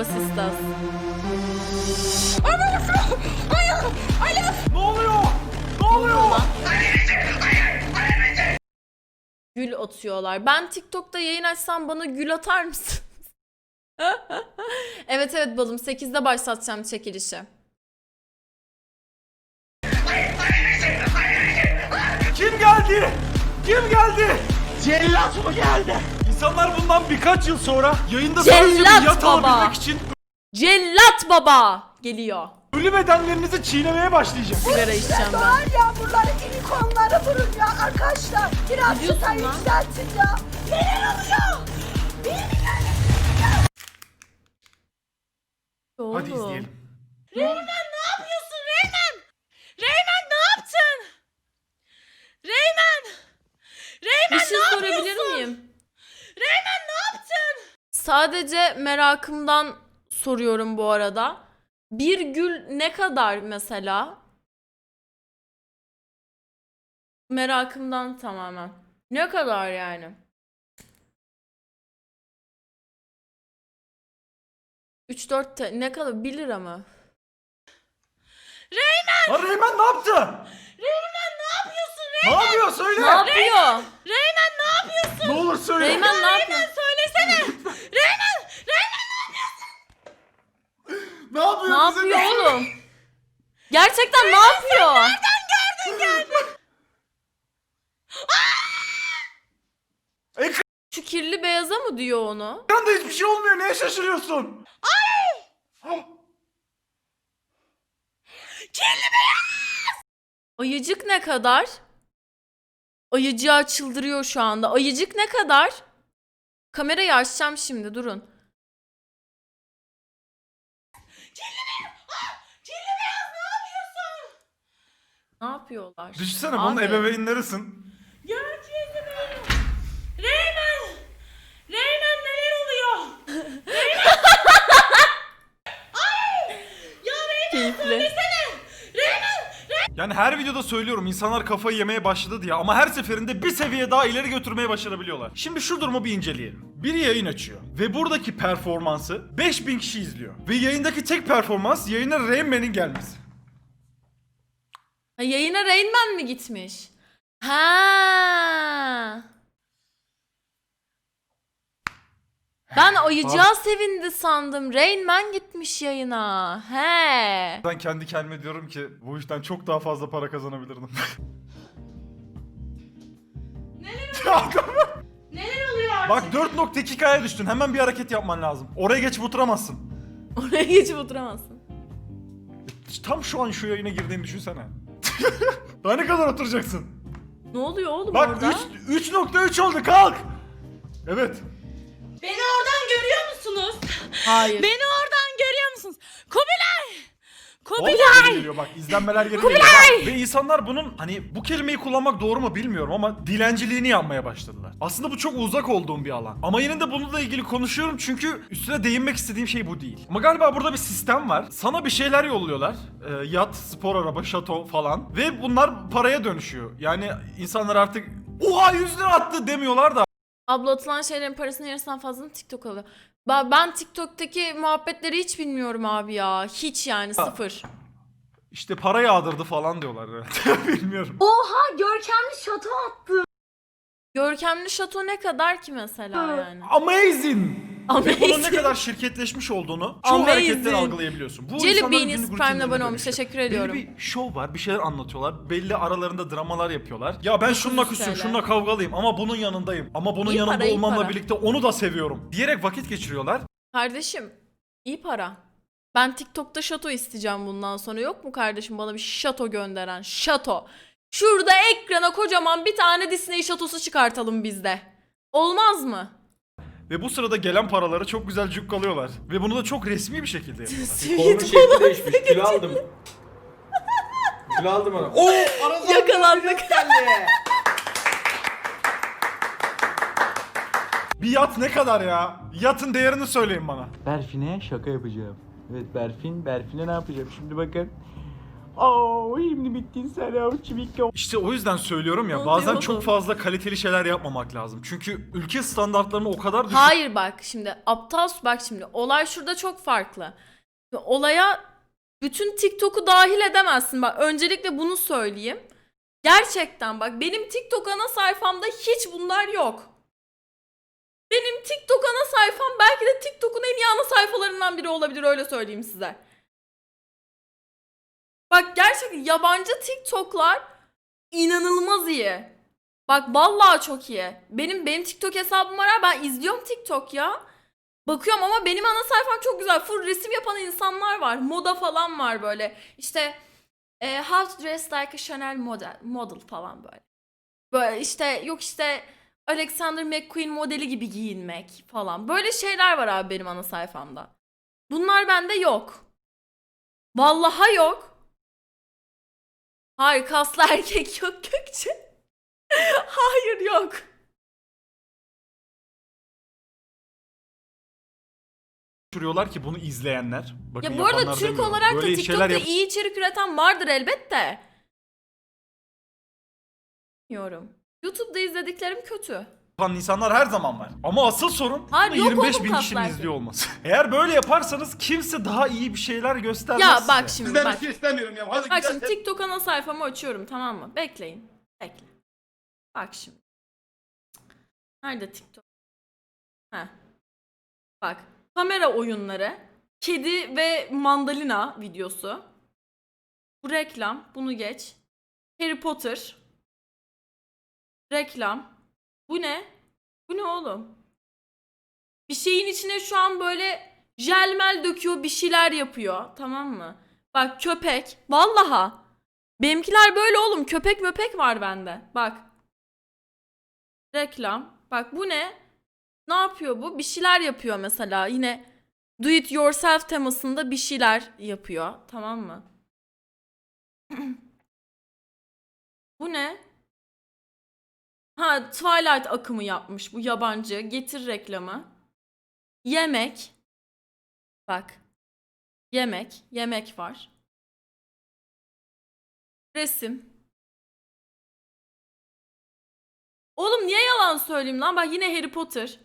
Basistas. Ne oluyor? Ne oluyor? Gül atıyorlar. Ben TikTok'ta yayın açsam bana gül atar mısın? evet evet balım 8'de başlatacağım çekilişi. Kim geldi? Kim geldi? Cellat mı geldi? İnsanlar bundan birkaç yıl sonra yayında sadece Cellat bir yat baba. alabilmek için Cellat baba geliyor. ölü bedenlerinizi çiğnemeye başlayacak. Sigara içeceğim ben. Doğar yağmurları, ilikonları vurun ya arkadaşlar. Biraz diyorsun çıtayı lan? yükseltin ya. Neler oluyor? Hadi Oğlum. izleyelim. Reymen ne yapıyorsun Reymen? Reymen ne yaptın? Reymen! Reymen Bir şey ne sorabilir miyim? Reymen ne yaptın? Sadece merakımdan soruyorum bu arada. Bir gül ne kadar mesela? Merakımdan tamamen. Ne kadar yani? 3-4 te- ne kadar? 1 lira mı? Lan Reymen ne yaptı? Reymen ne yapıyorsun Ne Reymen? yapıyor söyle. Ne yapıyor? Reymen ne yapıyorsun? Ne olur söyle. Reymen ne yapıyor? Söylesene. Reymen! Reymen Ne yapıyor? Ne bize? yapıyor oğlum? Gerçekten ne yapıyor? Ekranda Şu kirli beyaza mı diyor onu? hiçbir şey olmuyor. Neye şaşırıyorsun? Ay! Ayıcık ne kadar? Ayıcığa çıldırıyor şu anda. Ayıcık ne kadar? Kamerayı açacağım şimdi durun. Kirli beyaz ne yapıyorsun? Ne yapıyorlar? Düşünsene bunun Abi. ebeveynlerisin. Gökyüzü böyle. Reymen! Reymen neler oluyor? Keyifli. Yani her videoda söylüyorum insanlar kafayı yemeye başladı diye ama her seferinde bir seviye daha ileri götürmeye başarabiliyorlar. Şimdi şu durumu bir inceleyelim. Biri yayın açıyor ve buradaki performansı 5000 kişi izliyor. Ve yayındaki tek performans yayına Rain Man'in gelmesi. Yayına Rain Man mi gitmiş? Ha. Ben ayıcığa sevindi sandım. Rain Man gitmiş yayına. He. Ben kendi kendime diyorum ki bu işten çok daha fazla para kazanabilirdim. Neler Neler oluyor artık? Bak 4.2K'ya düştün hemen bir hareket yapman lazım. Oraya geçip oturamazsın. Oraya geçip oturamazsın. Tam şu an şu yayına girdiğini düşünsene. daha ne kadar oturacaksın? Ne oluyor oğlum Bak orada? 3 3.3 oldu kalk. Evet. Beni oradan görüyor musunuz? Hayır. Beni oradan görüyor musunuz? Kubilay! Kubilay! geliyor bak izlenmeler geri geliyor. Bak, Ve insanlar bunun hani bu kelimeyi kullanmak doğru mu bilmiyorum ama dilenciliğini yapmaya başladılar. Aslında bu çok uzak olduğum bir alan. Ama yine de bununla ilgili konuşuyorum çünkü üstüne değinmek istediğim şey bu değil. Ama galiba burada bir sistem var. Sana bir şeyler yolluyorlar. Ee, yat, spor araba, şato falan. Ve bunlar paraya dönüşüyor. Yani insanlar artık oha 100 lira attı demiyorlar da Abla atılan şeylerin parasının yarısından fazlasını TikTok alıyor. Ben, ben TikTok'taki muhabbetleri hiç bilmiyorum abi ya. Hiç yani sıfır. işte para yağdırdı falan diyorlar herhalde. Bilmiyorum. Oha görkemli şato attı. Görkemli şato ne kadar ki mesela yani? Amazing. Ve bunun ne Amazing. kadar şirketleşmiş olduğunu çoğu Amazing. hareketten algılayabiliyorsun. Bu Jelly günlük Prime'le abone olmuş. Teşekkür ediyorum. Belli bir şov var, bir şeyler anlatıyorlar. Belli aralarında dramalar yapıyorlar. Ya ben şununla 900 küsüm, şununla kavgalıyım ama bunun yanındayım. Ama bunun İyi yanında para, olmamla para. birlikte onu da seviyorum. Diyerek vakit geçiriyorlar. Kardeşim iyi para. Ben TikTok'ta şato isteyeceğim bundan sonra. Yok mu kardeşim bana bir şato gönderen? Şato. Şurada ekrana kocaman bir tane Disney şatosu çıkartalım bizde. Olmaz mı? Ve bu sırada gelen paraları çok güzel cukkalıyorlar. Ve bunu da çok resmi bir şekilde yapıyorlar. Kolunun şekli değişmiş. Kilo aldım. Kilo aldım ona. Oo! Arada Yakalandık. bir yat ne kadar ya? Yatın değerini söyleyin bana. Berfin'e şaka yapacağım. Evet Berfin, Berfin'e ne yapacağım? Şimdi bakın. Oo, şimdi bittin sen o çiviko. İşte o yüzden söylüyorum ya bazen çok fazla kaliteli şeyler yapmamak lazım. Çünkü ülke standartlarını o kadar düşük Hayır bak şimdi aptal bak şimdi olay şurada çok farklı. Olaya bütün TikTok'u dahil edemezsin. Bak öncelikle bunu söyleyeyim. Gerçekten bak benim TikTok ana sayfamda hiç bunlar yok. Benim TikTok ana sayfam belki de TikTok'un en iyi ana sayfalarından biri olabilir öyle söyleyeyim size. Bak gerçekten yabancı TikTok'lar inanılmaz iyi. Bak vallahi çok iyi. Benim benim TikTok hesabım var ben izliyorum TikTok ya. Bakıyorum ama benim ana sayfam çok güzel. Full resim yapan insanlar var. Moda falan var böyle. İşte e, how to dress like a Chanel model, model falan böyle. Böyle işte yok işte Alexander McQueen modeli gibi giyinmek falan. Böyle şeyler var abi benim ana sayfamda. Bunlar bende yok. Vallahi yok. Hayır kaslı erkek yok Gökçe. Hayır yok. düşürüyorlar ki bunu izleyenler. Bakın Ya bu arada yapanlar Türk demiyorum. olarak da Böyle TikTok'ta şeyler yap- iyi içerik üreten vardır elbette. Bilmiyorum. YouTube'da izlediklerim kötü. Yapan insanlar her zaman var. Ama asıl sorun Hayır, bunu yok 25 oğlum bin kişinin kaslar. izliyor olması. Eğer böyle yaparsanız kimse daha iyi bir şeyler göstermez Ya size. bak şimdi Sizden bak. bir şey istemiyorum ya. Hadi Bak gidelim. şimdi TikTok ana sayfamı açıyorum tamam mı? Bekleyin. Bekle. Bak şimdi. Nerede TikTok? Heh. Bak. Kamera oyunları. Kedi ve mandalina videosu. Bu reklam. Bunu geç. Harry Potter. Reklam. Bu ne? Bu ne oğlum? Bir şeyin içine şu an böyle jelmel döküyor bir şeyler yapıyor. Tamam mı? Bak köpek. Vallaha. Benimkiler böyle oğlum. Köpek möpek var bende. Bak. Reklam. Bak bu ne? Ne yapıyor bu? Bir şeyler yapıyor mesela. Yine do it yourself temasında bir şeyler yapıyor. Tamam mı? bu ne? Ha Twilight akımı yapmış bu yabancı. Getir reklamı. Yemek. Bak. Yemek. Yemek var. Resim. Oğlum niye yalan söyleyeyim lan? Bak yine Harry Potter.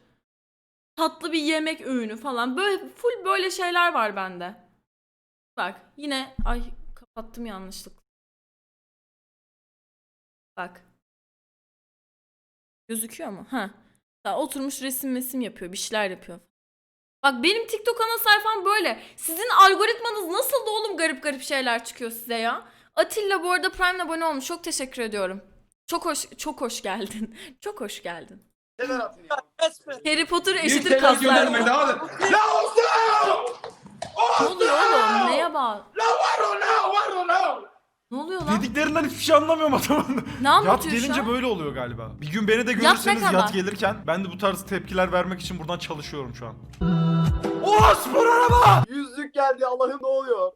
Tatlı bir yemek öğünü falan. Böyle full böyle şeyler var bende. Bak yine ay kapattım yanlışlıkla. Bak. Gözüküyor mu? Ha. Daha oturmuş resim mesim yapıyor, bir şeyler yapıyor. Bak benim TikTok ana sayfam böyle. Sizin algoritmanız nasıl da oğlum garip garip şeyler çıkıyor size ya. Atilla bu arada Prime'le abone olmuş. Çok teşekkür ediyorum. Çok hoş çok hoş geldin. çok hoş geldin. Harry Potter eşittir kaslar. Ne oluyor oğlum? Neye bağlı? La var o la var o la! Ne oluyor lan? Dediklerinden hiçbir şey anlamıyorum adamın. Ne Yat anlatıyor şu gelince an? böyle oluyor galiba. Bir gün beni de görürseniz kadar? yat gelirken ben de bu tarz tepkiler vermek için buradan çalışıyorum şu an. Oo spor araba! Yüzlük geldi Allah'ım ne oluyor?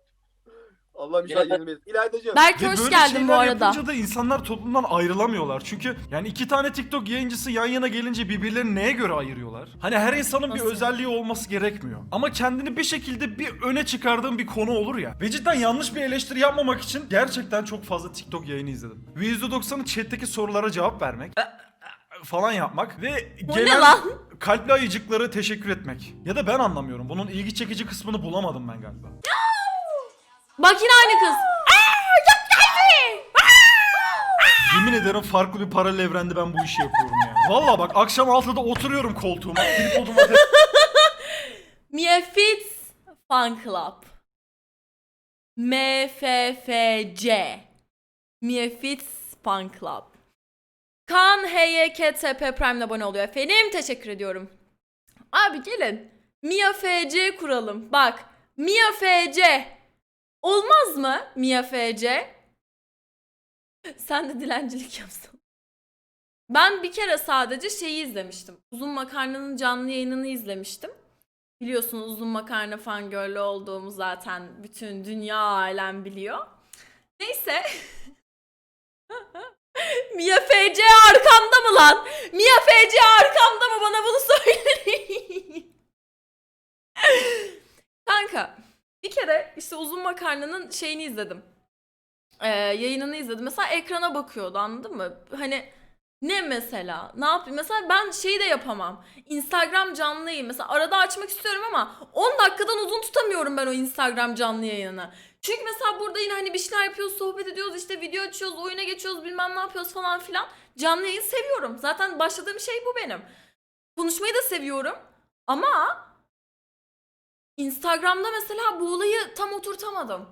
Allah'ım inşallah yenilmeyiz. İlaydacığım. Berk Ve hoş böyle geldin bu şeyler arada. yapınca da insanlar toplumdan ayrılamıyorlar. Çünkü yani iki tane TikTok yayıncısı yan yana gelince birbirlerini neye göre ayırıyorlar? Hani her insanın bir Nasıl? özelliği olması gerekmiyor. Ama kendini bir şekilde bir öne çıkardığın bir konu olur ya. Ve cidden yanlış bir eleştiri yapmamak için gerçekten çok fazla TikTok yayını izledim. Ve %90'ı chat'teki sorulara cevap vermek falan yapmak ve Bu ne gelen lan? kalpli ayıcıkları teşekkür etmek. Ya da ben anlamıyorum. Bunun ilgi çekici kısmını bulamadım ben galiba. Bak yine aynı kız. Yemin ederim farklı bir paralel evrende ben bu işi yapıyorum ya. Valla bak akşam 6'da oturuyorum koltuğuma. Tripoduma Mia Fitz Fan Club. MFFC. Mia Fitz Fan Club. Kan HYKTP Prime'le abone oluyor efendim. Teşekkür ediyorum. Abi gelin. Mia FC kuralım. Bak. Mia FC. Olmaz mı Mia FC? Sen de dilencilik yapsan. Ben bir kere sadece şeyi izlemiştim. Uzun Makarna'nın canlı yayınını izlemiştim. Biliyorsunuz uzun makarna fangirl'ü olduğumu zaten bütün dünya alem biliyor. Neyse. Mia FC arkamda mı lan? Mia FC arkamda mı? Bana bunu söyleyin. Kanka bir kere işte uzun makarnanın şeyini izledim. e, yayınını izledim. Mesela ekrana bakıyordu anladın mı? Hani ne mesela? Ne yapayım? Mesela ben şeyi de yapamam. Instagram canlı. Mesela arada açmak istiyorum ama 10 dakikadan uzun tutamıyorum ben o Instagram canlı yayını. Çünkü mesela burada yine hani bir şeyler yapıyoruz, sohbet ediyoruz, işte video açıyoruz, oyuna geçiyoruz, bilmem ne yapıyoruz falan filan. Canlı yayın seviyorum. Zaten başladığım şey bu benim. Konuşmayı da seviyorum. Ama Instagram'da mesela bu olayı tam oturtamadım.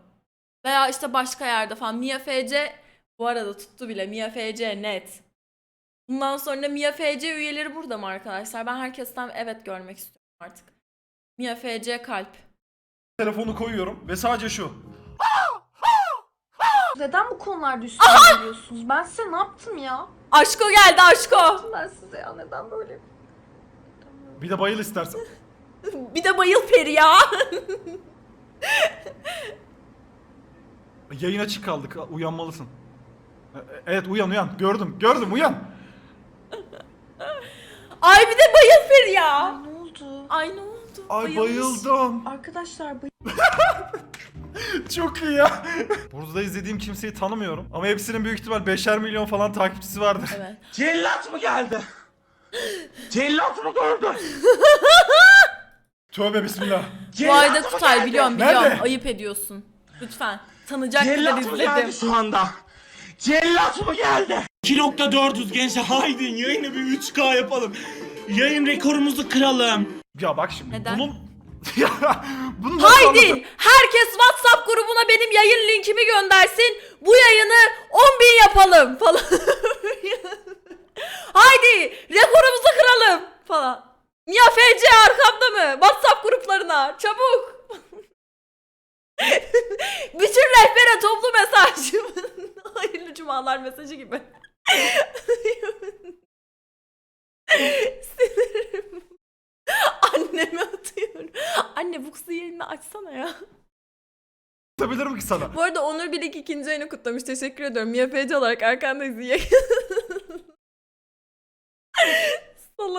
Veya işte başka yerde falan. Mia FC bu arada tuttu bile. Mia FC net. Bundan sonra Mia FC üyeleri burada mı arkadaşlar? Ben herkesten evet görmek istiyorum artık. Mia FC kalp. Telefonu koyuyorum ve sadece şu. Neden bu konularda üstüne geliyorsunuz? Ben size ne yaptım ya? Aşko geldi aşko. Ben size ya neden böyle? Bir de bayıl istersen. Bir de bayıl peri ya. Yayın açık kaldık. Uyanmalısın. E- Evet uyan uyan. Gördüm. Gördüm uyan. Ay bir de bayıl peri ya. Ne oldu? Ay ne oldu? Ay Bayılmış. bayıldım. Arkadaşlar bu Çok iyi ya. Burada izlediğim kimseyi tanımıyorum. Ama hepsinin büyük ihtimal 5'er milyon falan takipçisi vardır. Evet. Cellat mı geldi? Cellat mı gördün? Tövbe bismillah. Bu arada Kutay biliyorum biliyorum. Nerede? Ayıp ediyorsun. Lütfen. Tanıyacak kadar Cellat mı geldi izledim. şu anda? Cellat mı geldi? 2.400 gençler haydi yayını bir 3K yapalım. Yayın rekorumuzu kıralım. Ya bak şimdi Neden? bunun... ya bunu nasıl Haydi anlatayım? herkes WhatsApp grubuna benim yayın linkimi göndersin. Bu yayını 10.000 yapalım falan. Haydi rekorumuzu kıralım falan. Mia FC arkamda mı? WhatsApp gruplarına çabuk. Bütün rehbere toplu mesaj. Hayırlı cumalar mesajı gibi. Sinirim. Anneme atıyorum. Anne bu kızı yayını açsana ya. Anlatabilirim ki sana. Bu arada Onur Bilik ikinci ayını kutlamış. Teşekkür ediyorum. Mia FC olarak arkandayız.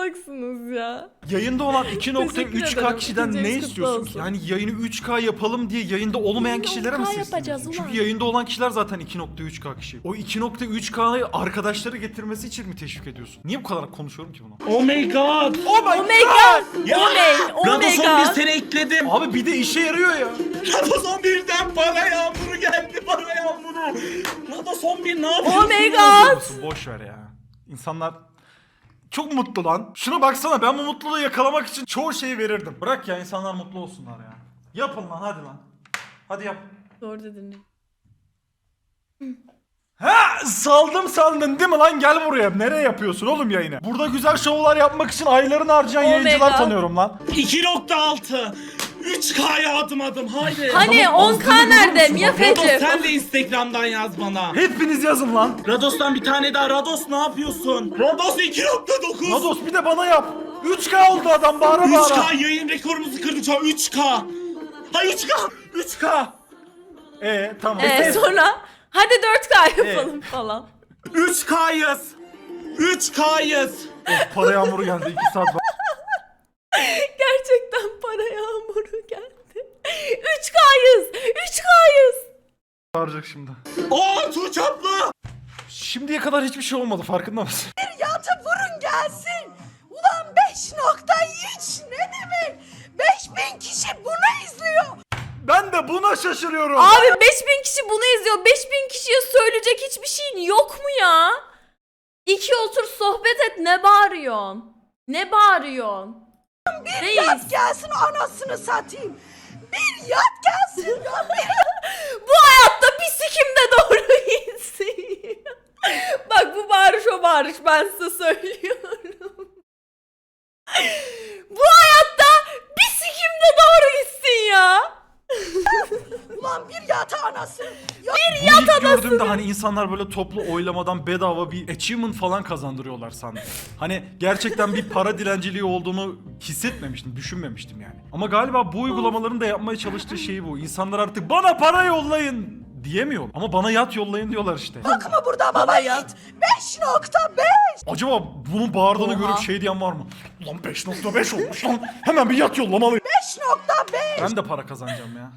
Salaksınız ya. Yayında olan Teşekkür 2.3K ederim. kişiden ne kutlu istiyorsun olsun. ki? Yani yayını 3K yapalım diye yayında olmayan kişilere mi 10K sesleniyorsun? yapacağız ulan. Çünkü yayında olan kişiler zaten 2.3K kişi. O 2.3K'yı arkadaşları getirmesi için mi teşvik ediyorsun? Niye bu kadar konuşuyorum ki bunu? Oh my god. Oh my Oh my god. Ya, Oh my, oh my Rados 11 god. sene ekledim. Abi bir de işe yarıyor ya. Rados 11'den para yağmuru geldi para yağmuru. Rados 11 ne yapıyorsun? Oh my god. Boş ver ya. İnsanlar çok mutlu lan. Şuna baksana ben bu mutluluğu yakalamak için çoğu şeyi verirdim. Bırak ya insanlar mutlu olsunlar ya. Yapın lan hadi lan. Hadi yap. Doğru dedin. Ha saldım sandın değil mi lan gel buraya. Nereye yapıyorsun oğlum yayını? Burada güzel şovlar yapmak için aylarını harcayan Oh yayıncılar tanıyorum lan. 2.6. 3K'ya adım adım haydi. Hani Tamam, 10k ağzını nerede? Mia? Rados FC. sen de Instagram'dan yaz bana. Hepiniz yazın lan. Rados'tan bir tane daha. Rados ne yapıyorsun? Rados 2.9. Nados bir de bana yap. 3K oldu adam bağıra bağıra. 3K yayın rekorumuzu kırdı şu an 3K. Ha 3K. 3K. Ee tamam. Ee, sonra hadi 4k yapalım falan. 3K'yız. 3K'yız. Of, para yağmuru geldi 2 saat var. Gerçekten para yağmuru geldi. 3k'yız. 3k'yız. Bağıracak şimdi. Oo Tuğçe abla. Şimdiye kadar hiçbir şey olmadı farkında mısın? yatı vurun gelsin. Ulan 5.3 ne demek? 5000 kişi bunu izliyor. Ben de buna şaşırıyorum. Abi 5000 kişi bunu izliyor. 5000 kişiye söyleyecek hiçbir şeyin yok mu ya? İki otur sohbet et ne bağırıyorsun? Ne bağırıyorsun? Reis. Yat gelsin anasını satayım. Yat gelsin. Bu hayatta bir sikim de doğru gitsin. Bak bu bağırış o bağırış ben size söylüyorum. bu hayatta bir sikim de doğru gitsin ya. Ulan bir yat anasını. Ya Bu ilk gördüğümde hani insanlar böyle toplu oylamadan bedava bir achievement falan kazandırıyorlar sandım. Hani gerçekten bir para dilenciliği olduğunu hissetmemiştim, düşünmemiştim yani. Ama galiba bu uygulamaların da yapmaya çalıştığı şey bu. İnsanlar artık bana para yollayın diyemiyor. Ama bana yat yollayın diyorlar işte. bakma burada baba yat. yiğit. 5.5 Acaba bunun bağırdığını Oha. görüp şey diyen var mı? Ulan 5.5 olmuş lan. Hemen bir yat yollamalıyım. 5.5 Ben de para kazanacağım ya.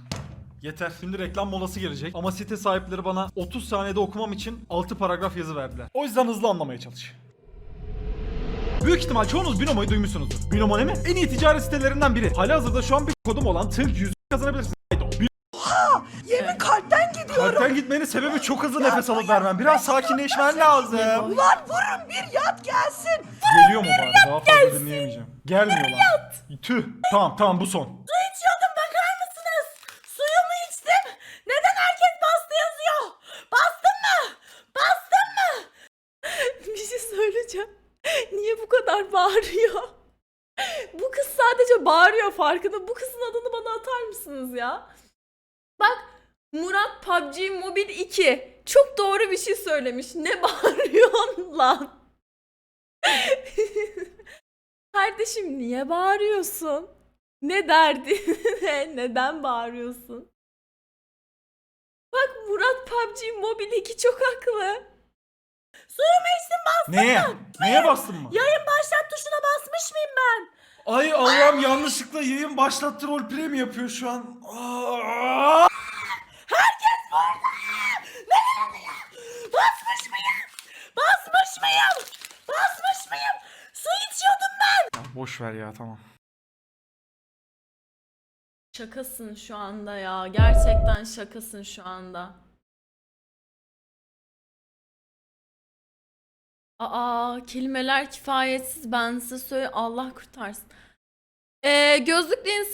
Yeter. Şimdi reklam molası gelecek. Ama site sahipleri bana 30 saniyede okumam için 6 paragraf yazı verdiler. O yüzden hızlı anlamaya çalış. Büyük ihtimal çoğunuz Binomo'yu duymuşsunuzdur. Binomo ne mi? En iyi ticaret sitelerinden biri. Halihazırda şu an bir kodum olan Tılk 100 kazanabilirsiniz. Yemin kalpten gidiyorum. Kalpten gitmenin sebebi çok hızlı nefes alıp vermem. Biraz sakinleşmen lazım. Ulan vurun bir yat gelsin. Geliyor mu bari? Daha fazla dinleyemeyeceğim. Gelmiyor lan. Tüh. Tamam tamam bu son. Su içiyordum bakar mısınız? Suyumu içtim. Neden herkes bastı yazıyor? Bastın mı? Bastın mı? bir şey söyleyeceğim. Niye bu kadar bağırıyor? Bu kız sadece bağırıyor farkında. Bu kızın adını bana atar mısınız ya? Bak Murat PUBG Mobile 2 çok doğru bir şey söylemiş. Ne bağırıyorsun lan? Kardeşim niye bağırıyorsun? Ne derdin? ne? Neden bağırıyorsun? Bak Murat PUBG Mobile 2 çok haklı. Suyumu içtim bastın Neye? mı? Neye bastın mı? Yayın başlat tuşuna basmış mıyım ben? Ay Allah'ım yanlışlıkla yayın başlattı roleplay mi yapıyor şu an? Aa! Basmış mıyım? Basmış mıyım? Basmış mıyım? Su içiyordum ben. Ya boş ver ya tamam. Şakasın şu anda ya. Gerçekten şakasın şu anda. Aa kelimeler kifayetsiz ben size söyle Allah kurtarsın. Ee, gözlüklü insan